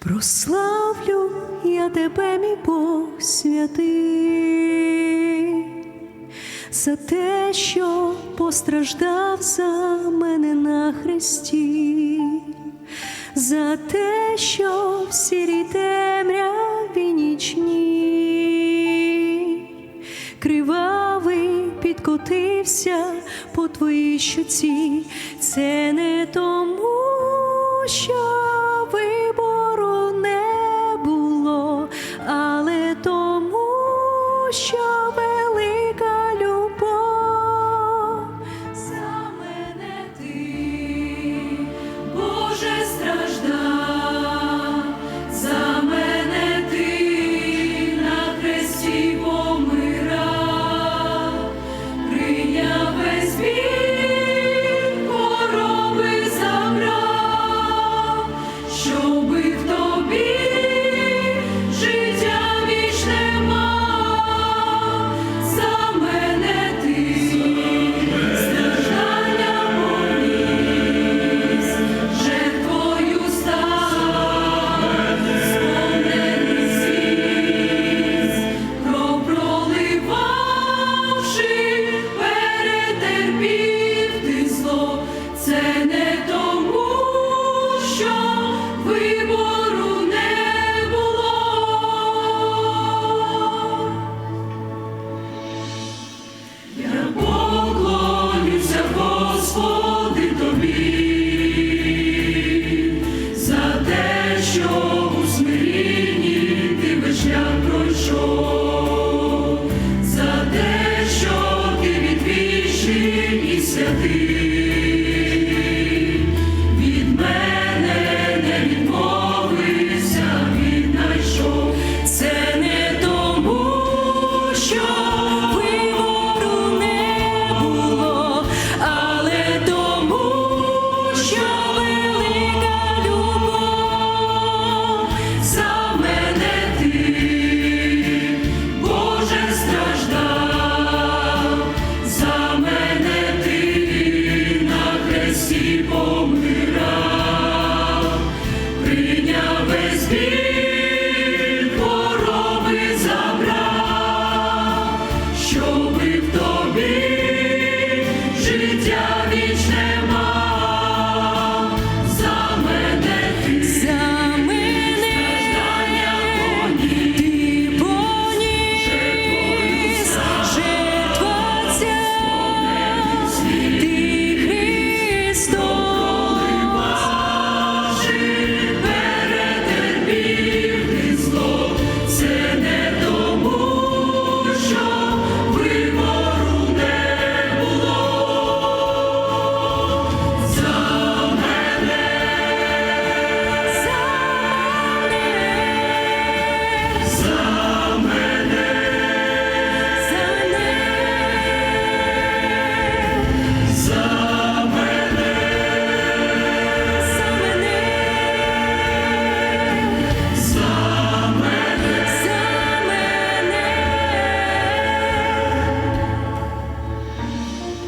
прославлю я тебе, мій Бог святий, за те, що постраждав за мене на хресті, за те, що в сірій темряві нічні, кривавий підкотився по твоїй щуці, це не тому, що. що ви були. що ми в тобі.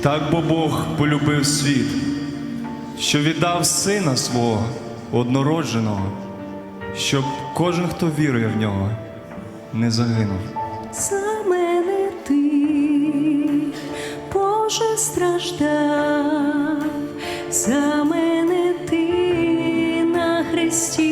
Так бо Бог полюбив світ, що віддав Сина свого однородженого, щоб кожен, хто вірує в нього, не загинув. За мене ти, Боже, страждав, за мене ти на хресті.